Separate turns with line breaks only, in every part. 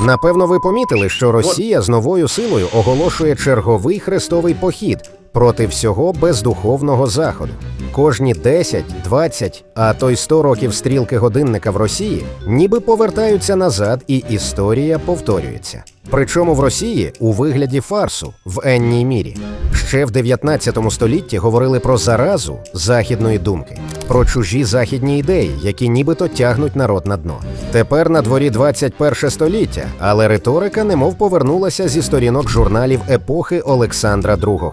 Напевно, ви помітили, що Росія з новою силою оголошує черговий хрестовий похід проти всього бездуховного заходу. Кожні 10, 20, а то й 100 років стрілки годинника в Росії ніби повертаються назад, і історія повторюється. Причому в Росії у вигляді фарсу в енній мірі. Ще в 19 столітті говорили про заразу західної думки, про чужі західні ідеї, які нібито тягнуть народ на дно. Тепер на дворі 21 століття, але риторика немов повернулася зі сторінок журналів епохи Олександра II.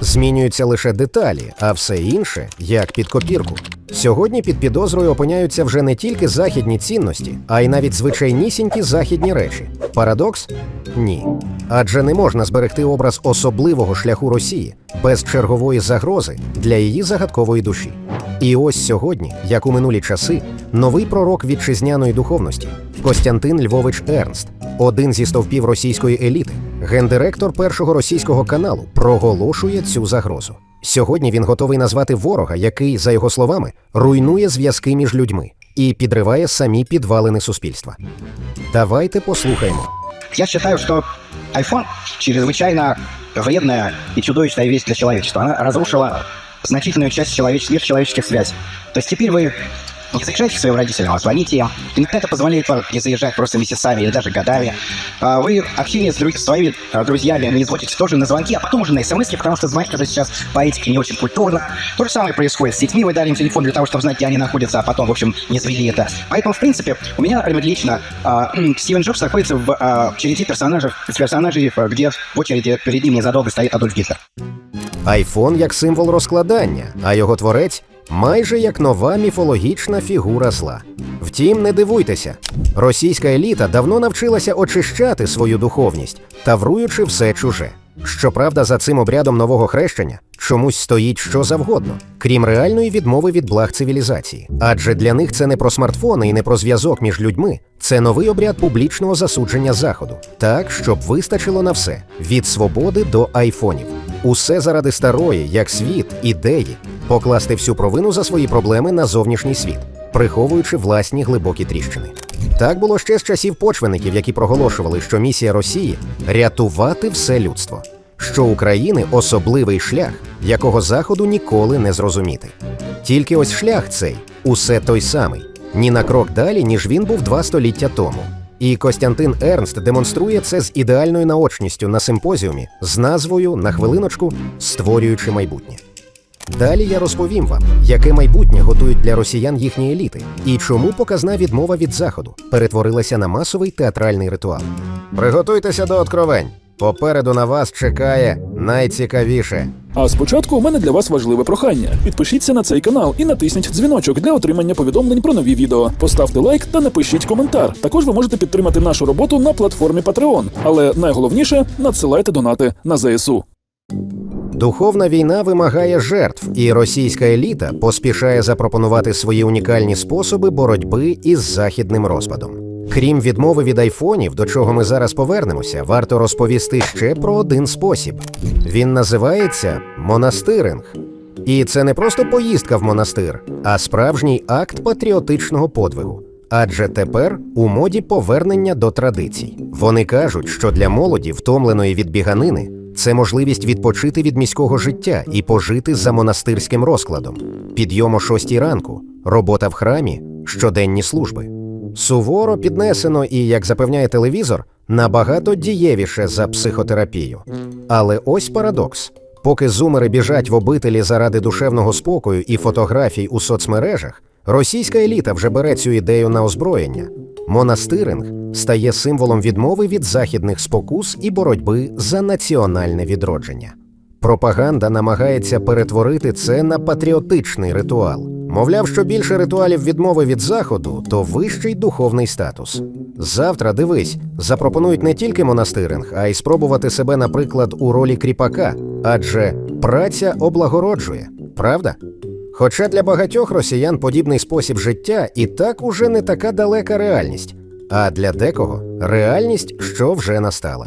Змінюються лише деталі, а все інше як під копірку. Сьогодні під підозрою опиняються вже не тільки західні цінності, а й навіть звичайнісінькі західні речі. Парадокс? Ні. Адже не можна зберегти образ особливого шляху Росії без чергової загрози для її загадкової душі. І ось сьогодні, як у минулі часи, новий пророк вітчизняної духовності Костянтин Львович Ернст, один зі стовпів російської еліти, гендиректор першого російського каналу, проголошує цю загрозу. Сьогодні він готовий назвати ворога, який, за його словами, руйнує зв'язки між людьми і підриває самі підвалини суспільства. Давайте послухаємо.
Я считаю, что iPhone чрезвычайно вредная и чудовищная вещь для человечества. Она разрушила значительную часть человеч... межчеловеческих связей. То есть не заезжаете к своим родителям, а звоните им. Иногда это позволяет вам не заезжать просто месяцами или даже годами. А Вы общение с друг- с своими а, друзьями не изводите тоже на звонки, а потом уже на смс потому что звонить уже сейчас по этике не очень культурно. То же самое происходит с детьми. Вы дали им телефон для того, чтобы знать, где они находятся, а потом, в общем, не завели это. Поэтому, в принципе, у меня, например, лично а, Стивен Джобс находится в а, череде персонажей, персонажей, а, где в очереди перед ним незадолго стоит Адольф Гитлер.
Айфон як символ розкладання, а його творець майже як нова міфологічна фігура зла. Втім, не дивуйтеся, російська еліта давно навчилася очищати свою духовність, тавруючи все чуже. Щоправда, за цим обрядом нового хрещення чомусь стоїть що завгодно, крім реальної відмови від благ цивілізації. Адже для них це не про смартфони і не про зв'язок між людьми, це новий обряд публічного засудження заходу, так щоб вистачило на все від свободи до айфонів. Усе заради старої, як світ, ідеї, покласти всю провину за свої проблеми на зовнішній світ, приховуючи власні глибокі тріщини. Так було ще з часів почвенників, які проголошували, що місія Росії рятувати все людство, що України особливий шлях, якого заходу ніколи не зрозуміти. Тільки ось шлях цей усе той самий, ні на крок далі, ніж він був два століття тому. І Костянтин Ернст демонструє це з ідеальною наочністю на симпозіумі з назвою на хвилиночку Створюючи майбутнє. Далі я розповім вам, яке майбутнє готують для росіян їхні еліти, і чому показна відмова від заходу перетворилася на масовий театральний ритуал. Приготуйтеся до откровень. Попереду на вас чекає найцікавіше.
А спочатку у мене для вас важливе прохання. Підпишіться на цей канал і натисніть дзвіночок для отримання повідомлень про нові відео. Поставте лайк та напишіть коментар. Також ви можете підтримати нашу роботу на платформі Patreon. Але найголовніше надсилайте донати на ЗСУ.
Духовна війна вимагає жертв, і російська еліта поспішає запропонувати свої унікальні способи боротьби із західним розпадом. Крім відмови від айфонів, до чого ми зараз повернемося, варто розповісти ще про один спосіб. Він називається монастиринг. І це не просто поїздка в монастир, а справжній акт патріотичного подвигу. Адже тепер у моді повернення до традицій. Вони кажуть, що для молоді, втомленої від біганини, це можливість відпочити від міського життя і пожити за монастирським розкладом. Підйом о шостій ранку, робота в храмі, щоденні служби. Суворо піднесено і, як запевняє телевізор, набагато дієвіше за психотерапію. Але ось парадокс: поки зумери біжать в обителі заради душевного спокою і фотографій у соцмережах, російська еліта вже бере цю ідею на озброєння. Монастиринг стає символом відмови від західних спокус і боротьби за національне відродження. Пропаганда намагається перетворити це на патріотичний ритуал. Мовляв, що більше ритуалів відмови від заходу, то вищий духовний статус. Завтра дивись, запропонують не тільки монастиринг, а й спробувати себе, наприклад, у ролі кріпака, адже праця облагороджує, правда? Хоча для багатьох росіян подібний спосіб життя і так уже не така далека реальність, а для декого реальність, що вже настала.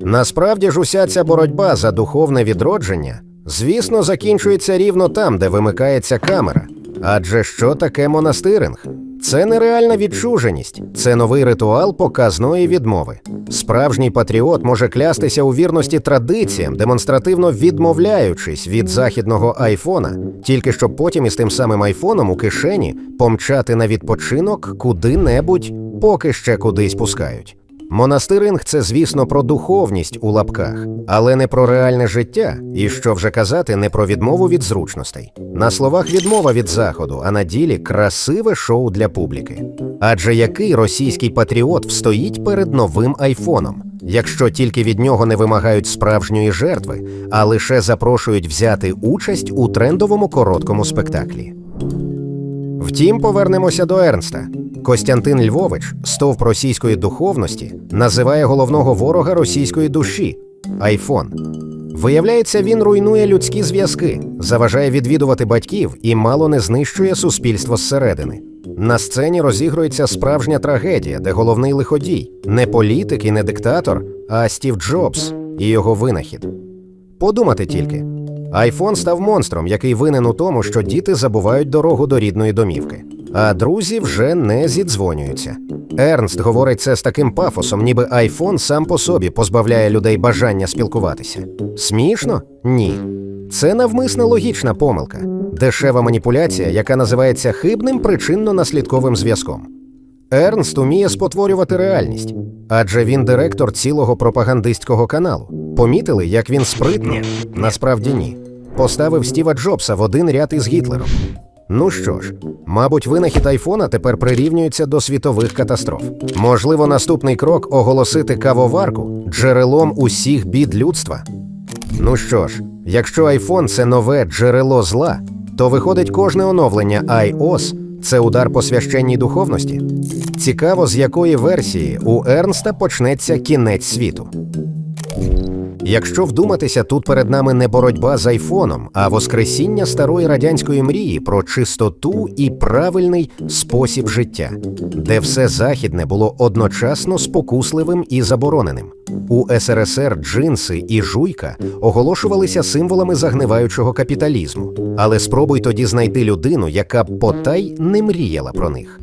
Насправді ж уся ця боротьба за духовне відродження, звісно, закінчується рівно там, де вимикається камера. Адже що таке монастиринг? Це нереальна відчуженість, це новий ритуал показної відмови. Справжній патріот може клястися у вірності традиціям, демонстративно відмовляючись від західного айфона, тільки щоб потім із тим самим айфоном у кишені помчати на відпочинок куди-небудь, поки ще кудись пускають. Монастиринг це, звісно, про духовність у лапках, але не про реальне життя, і що вже казати, не про відмову від зручностей. На словах відмова від заходу, а на ділі красиве шоу для публіки. Адже який російський патріот встоїть перед новим айфоном, якщо тільки від нього не вимагають справжньої жертви, а лише запрошують взяти участь у трендовому короткому спектаклі. Втім, повернемося до Ернста. Костянтин Львович, стовп російської духовності, називає головного ворога російської душі айфон. Виявляється, він руйнує людські зв'язки, заважає відвідувати батьків і мало не знищує суспільство зсередини. На сцені розігрується справжня трагедія, де головний лиходій не політик і не диктатор, а Стів Джобс і його винахід. Подумати тільки. Айфон став монстром, який винен у тому, що діти забувають дорогу до рідної домівки, а друзі вже не зідзвонюються. Ернст говорить це з таким пафосом, ніби айфон сам по собі позбавляє людей бажання спілкуватися. Смішно? Ні. Це навмисна логічна помилка, дешева маніпуляція, яка називається хибним причинно-наслідковим зв'язком. Ернст уміє спотворювати реальність, адже він директор цілого пропагандистського каналу. Помітили, як він спритно? Насправді ні. Поставив Стіва Джобса в один ряд із Гітлером. Ну що ж, мабуть, винахід айфона тепер прирівнюється до світових катастроф. Можливо, наступний крок оголосити кавоварку джерелом усіх бід людства. Ну що ж, якщо айфон це нове джерело зла, то виходить кожне оновлення iOS – це удар по священній духовності. Цікаво, з якої версії у Ернста почнеться кінець світу. Якщо вдуматися, тут перед нами не боротьба з айфоном, а воскресіння старої радянської мрії про чистоту і правильний спосіб життя, де все західне було одночасно спокусливим і забороненим. У СРСР джинси і жуйка оголошувалися символами загниваючого капіталізму, але спробуй тоді знайти людину, яка потай не мріяла про них.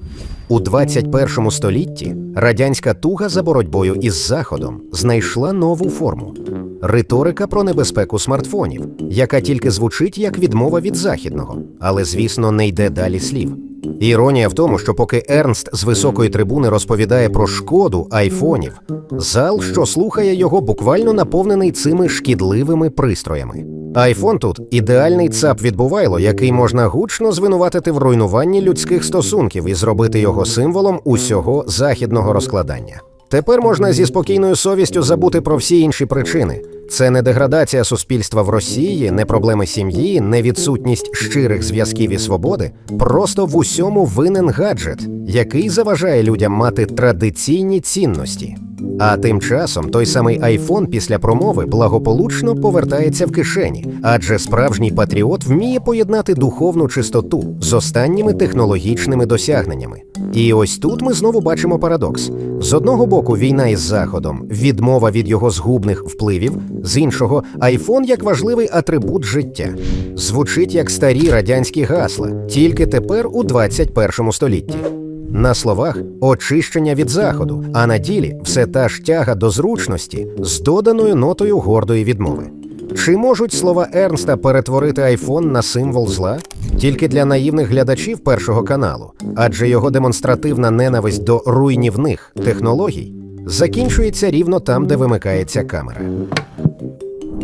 У 21 столітті радянська туга за боротьбою із Заходом знайшла нову форму риторика про небезпеку смартфонів, яка тільки звучить як відмова від західного, але, звісно, не йде далі слів. Іронія в тому, що поки Ернст з високої трибуни розповідає про шкоду айфонів, зал, що слухає його, буквально наповнений цими шкідливими пристроями. Айфон тут ідеальний цап відбувайло, який можна гучно звинуватити в руйнуванні людських стосунків і зробити його символом усього західного розкладання. Тепер можна зі спокійною совістю забути про всі інші причини. Це не деградація суспільства в Росії, не проблеми сім'ї, не відсутність щирих зв'язків і свободи. Просто в усьому винен гаджет, який заважає людям мати традиційні цінності. А тим часом той самий айфон після промови благополучно повертається в кишені, адже справжній патріот вміє поєднати духовну чистоту з останніми технологічними досягненнями. І ось тут ми знову бачимо парадокс: з одного боку, війна із заходом, відмова від його згубних впливів, з іншого, айфон як важливий атрибут життя. Звучить як старі радянські гасла, тільки тепер у 21 столітті. На словах очищення від заходу, а на ділі все та ж тяга до зручності з доданою нотою гордої відмови. Чи можуть слова Ернста перетворити айфон на символ зла? Тільки для наївних глядачів першого каналу, адже його демонстративна ненависть до руйнівних технологій закінчується рівно там, де вимикається камера.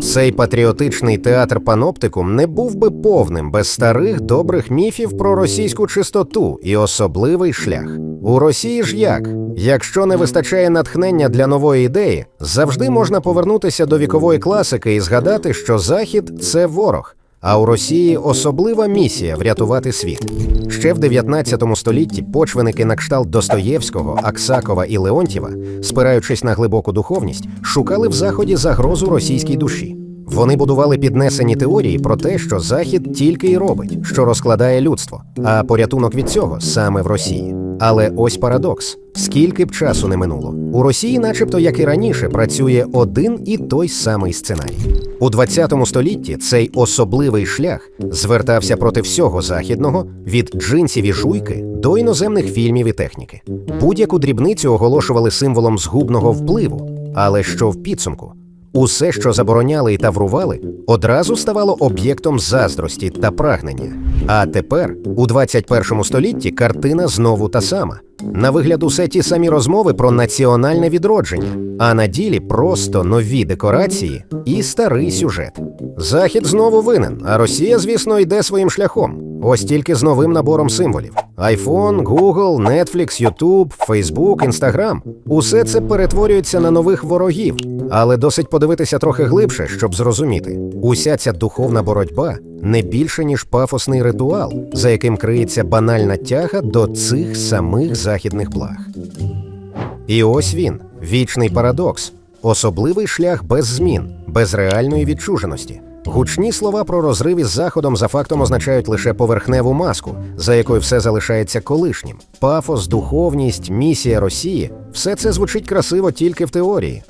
Цей патріотичний театр паноптикум не був би повним без старих добрих міфів про російську чистоту і особливий шлях. У Росії ж як? Якщо не вистачає натхнення для нової ідеї, завжди можна повернутися до вікової класики і згадати, що Захід це ворог. А у Росії особлива місія врятувати світ. Ще в 19 столітті почвеники на кшталт Достоєвського, Аксакова і Леонтьєва, спираючись на глибоку духовність, шукали в заході загрозу російській душі. Вони будували піднесені теорії про те, що Захід тільки й робить, що розкладає людство, а порятунок від цього саме в Росії. Але ось парадокс: скільки б часу не минуло, у Росії, начебто, як і раніше, працює один і той самий сценарій. У 20 столітті цей особливий шлях звертався проти всього західного від джинсів і жуйки до іноземних фільмів і техніки. Будь-яку дрібницю оголошували символом згубного впливу, але що в підсумку? Усе, що забороняли і таврували, одразу ставало об'єктом заздрості та прагнення. А тепер, у 21 столітті, картина знову та сама. На вигляд усе ті самі розмови про національне відродження, а на ділі просто нові декорації і старий сюжет. Захід знову винен, а Росія, звісно, йде своїм шляхом. Ось тільки з новим набором символів: iPhone, Google, Netflix, YouTube, Facebook, Instagram. Усе це перетворюється на нових ворогів, але досить подивитися трохи глибше, щоб зрозуміти. Уся ця духовна боротьба не більше ніж пафосний ритуал, за яким криється банальна тяга до цих самих західних благ. І ось він вічний парадокс, особливий шлях без змін, без реальної відчуженості. Гучні слова про розрив із заходом за фактом означають лише поверхневу маску, за якою все залишається колишнім. Пафос, духовність, місія Росії все це звучить красиво тільки в теорії.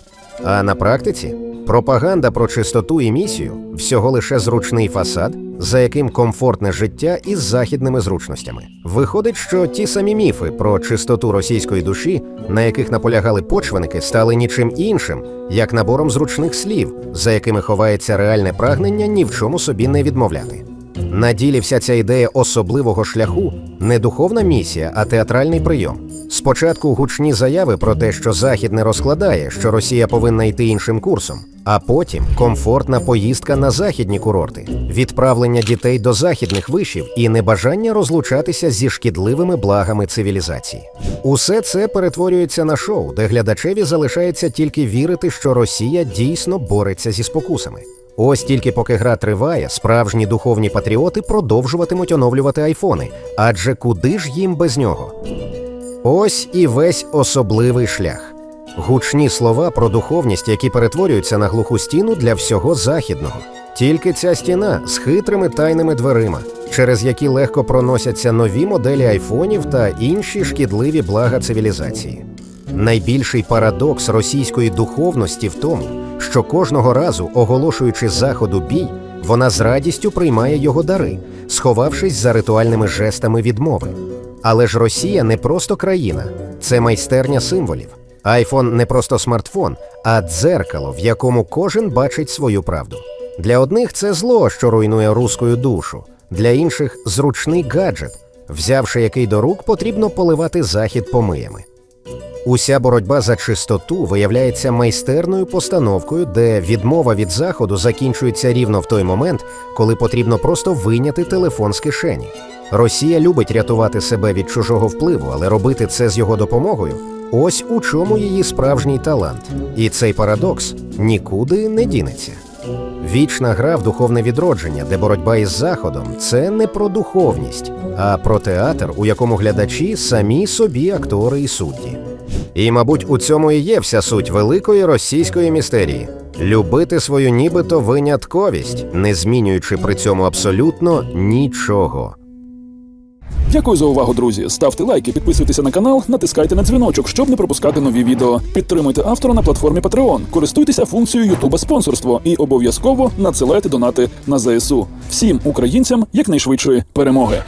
А на практиці пропаганда про чистоту і місію всього лише зручний фасад, за яким комфортне життя із західними зручностями. Виходить, що ті самі міфи про чистоту російської душі, на яких наполягали почвеники, стали нічим іншим, як набором зручних слів, за якими ховається реальне прагнення ні в чому собі не відмовляти. На ділі вся ця ідея особливого шляху не духовна місія, а театральний прийом. Спочатку гучні заяви про те, що Захід не розкладає, що Росія повинна йти іншим курсом, а потім комфортна поїздка на західні курорти, відправлення дітей до західних вишів і небажання розлучатися зі шкідливими благами цивілізації. Усе це перетворюється на шоу, де глядачеві залишається тільки вірити, що Росія дійсно бореться зі спокусами. Ось тільки поки гра триває, справжні духовні патріоти продовжуватимуть оновлювати айфони, адже куди ж їм без нього? Ось і весь особливий шлях. Гучні слова про духовність, які перетворюються на глуху стіну для всього західного. Тільки ця стіна з хитрими тайними дверима, через які легко проносяться нові моделі айфонів та інші шкідливі блага цивілізації. Найбільший парадокс російської духовності в тому, що кожного разу, оголошуючи заходу бій, вона з радістю приймає його дари, сховавшись за ритуальними жестами відмови. Але ж Росія не просто країна, це майстерня символів. Айфон не просто смартфон, а дзеркало, в якому кожен бачить свою правду. Для одних це зло, що руйнує руську душу, для інших зручний гаджет, взявши який до рук, потрібно поливати захід помиями. Уся боротьба за чистоту виявляється майстерною постановкою, де відмова від заходу закінчується рівно в той момент, коли потрібно просто вийняти телефон з кишені. Росія любить рятувати себе від чужого впливу, але робити це з його допомогою ось у чому її справжній талант. І цей парадокс нікуди не дінеться. Вічна гра в духовне відродження, де боротьба із заходом це не про духовність, а про театр, у якому глядачі самі собі актори і судді. І, мабуть, у цьому і є вся суть великої російської містерії любити свою нібито винятковість, не змінюючи при цьому абсолютно нічого.
Дякую за увагу, друзі. Ставте лайки, підписуйтеся на канал, натискайте на дзвіночок, щоб не пропускати нові відео. Підтримуйте автора на платформі Patreon, користуйтеся функцією YouTube спонсорство і обов'язково надсилайте донати на ЗСУ. Всім українцям якнайшвидшої перемоги.